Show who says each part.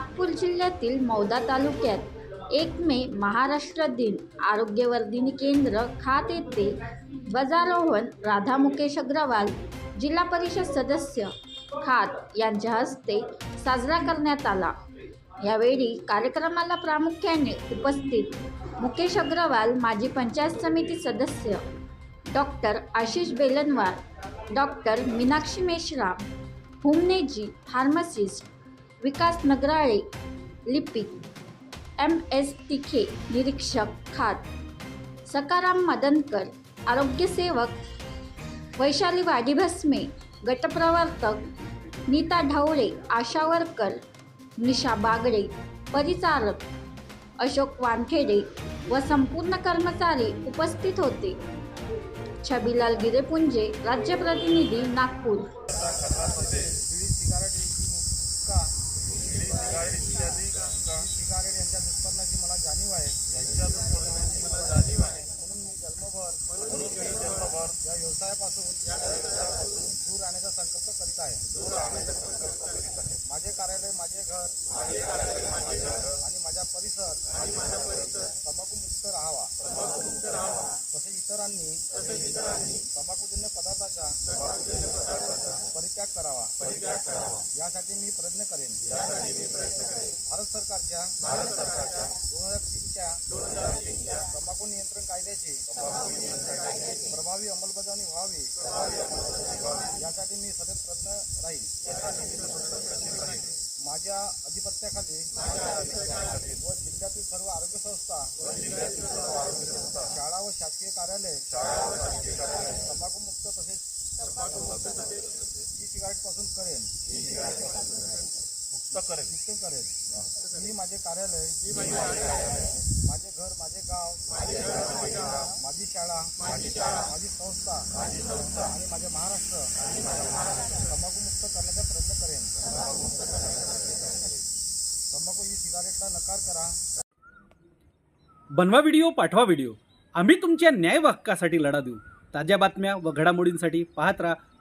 Speaker 1: नागपूर जिल्ह्यातील मौदा तालुक्यात एक मे महाराष्ट्र दिन आरोग्यवर्धिनी केंद्र खात येथे ध्वजारोहण राधा मुकेश अग्रवाल जिल्हा परिषद सदस्य खात यांच्या हस्ते साजरा करण्यात आला. यावेळी कार्यक्रमाला प्रामुख्याने उपस्थित मुकेश अग्रवाल माजी पंचायत समिती सदस्य डॉक्टर आशिष बेलनवार डॉक्टर मीनाक्षी मेश्राम हुमनेजी फार्मसिस्ट विकास नगराळे लिपिक एम एस तिखे निरीक्षक खात सकाराम मदनकर आरोग्यसेवक वैशाली वाडीभस्मे गटप्रवर्तक नीता ढवळे आशावरकर निशा बागडे परिचारक अशोक वानखेडे व संपूर्ण कर्मचारी उपस्थित होते. छबिलाल गिरेपुंजे राज्य प्रतिनिधी नागपूर.
Speaker 2: बीडी यांच्या दुष्परिणाची मला जाणीव आहे त्यांच्या दुष्परिणाची मला जाणीव आहे म्हणून मी जन्मभर जन्मभर या व्यवसायापासून दूर राहण्याचा संकल्प करीत आहे माझे कार्यालय माझे घर आणि माझा परिसर तंबाखूमुक्त राहावा तसे इतरांनी तसे इतरांनी तंबाखूजन्य पदार्थाचा परित्याग करावा यासाठी मी प्रयत्न करेन. यासाठी मी प्रयत्न करेन. भारत सरकारच्या भारत सरकारच्या दोन हजार तीनच्या दोन हजार तीनच्या तंबाखू नियंत्रण कायद्याची प्रभावी अंमलबजावणी व्हावी. यासाठी मी सतत प्रयत्न राहील. माझ्या अधिपत्याखाली व जिल्ह्यातील सर्व आरोग्य संस्था शाळा व शासकीय कार्यालय तंबाखूमुक्त तसेच पासून करेन. मुक्त करेन. मुक्त करेन. मी माझे कार्यालय माझे घर माझे गाव माझे शाळा माझी शाळा. माझी संस्था माझी संस्था. आणि माझे महाराष्ट्र. तंबाखूमुक्त करण्याचा प्रयत्न करेन. तंबाखू ई सिगारेटला नकार करा.
Speaker 3: बनवा व्हिडिओ पाठवा व्हिडिओ. आम्ही तुमच्या न्याय हक्कासाठी लढा देऊ. ताज्या बातम्या व घडामोडींसाठी पाहत राहा.